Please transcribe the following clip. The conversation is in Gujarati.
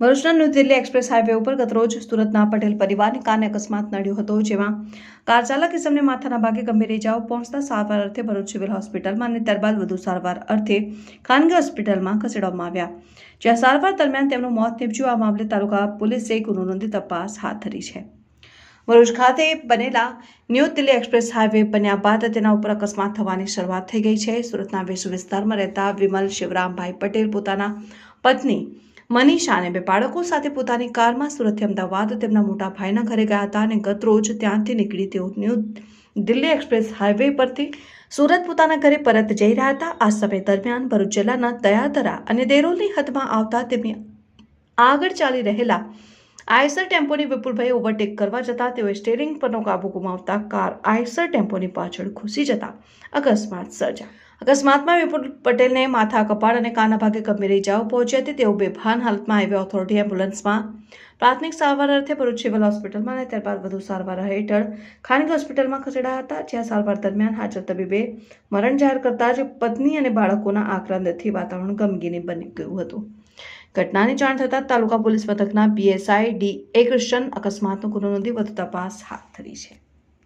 ભરૂચના ન્યૂ દિલ્હી એક્સપ્રેસ હાઈવે ઉપર ગતરોજ સુરતના પટેલ પરિવારને કારને અકસ્માત નડ્યો હતો, જેમાં કાર ચાલક ઇસમને માથાના ભાગે ગંભીર ઇજાઓ પહોંચતા સારવાર અર્થે ભરૂચ સિવિલ હોસ્પિટલમાં અને ત્યારબાદ વધુ સારવાર અર્થે ખાનગી હોસ્પિટલમાં ખસેડવામાં આવ્યા. જ્યાં સારવાર દરમિયાન તેમનું મોત નીપજ્યું, આ મામલે તાલુકા પોલીસે ગુનો નોંધી તપાસ હાથ ધરી છે. ભરૂચ ખાતે બનેલા ન્યૂ દિલ્હી એક્સપ્રેસ હાઈવે બન્યા બાદ તેના ઉપર અકસ્માત થવાની શરૂઆત થઈ ગઈ છે. સુરતના વિશ્વ વિસ્તારમાં રહેતા વિમલ શિવરામભાઈ પટેલ પોતાના પત્ની મનીષા અને બે બાળકો સાથે પોતાની કારમાં સુરતથી અમદાવાદ તેમના મોટા ભાઈના ઘરે ગયા હતા અને ગત રોજ ત્યાંથી નીકળી તેઓ ન્યૂ દિલ્હી એક્સપ્રેસ હાઈવે પરથી સુરત પોતાના ઘરે પરત જઈ રહ્યા હતા. આ સમય દરમિયાન ભરૂચ જિલ્લાના દયાદરા અને દેરોલની હદમાં આવતા તેમની આગળ ચાલી રહેલા આયસર ટેમ્પોની વિપુલભાઈ ઓવરટેક કરવા જતા તેઓએ સ્ટેરિંગ પરનો કાબુ ગુમાવતા કાર આયસર ટેમ્પોની પાછળ ઘૂસી જતા અકસ્માત સર્જા અકસ્માતમાં વિપુલ પટેલને માથા કપાળ અને કાના ભાગે ગંભીર ઇજાઓ પહોંચી હતી. તેઓ બેભાન હાલતમાં હાઈવે ઓથોરિટી એમ્બ્યુલન્સમાં પ્રાથમિક સારવાર અર્થે ભરૂચ સિવિલ હોસ્પિટલમાં અને ત્યારબાદ વધુ સારવાર હેઠળ ખાનગી હોસ્પિટલમાં ખસેડાયા હતા, જ્યાં સારવાર દરમિયાન હાજર તબીબે મરણ જાહેર કરતા જ પત્ની અને બાળકોના આક્રંદથી વાતાવરણ ગમગીની બની ગયું હતું. ઘટનાની જાણ થતાં તાલુકા પોલીસ મથકના પીએસઆઈ ડી એ કૃષ્ણ અકસ્માતનો ગુનો નોંધી વધુ તપાસ હાથ ધરી છે.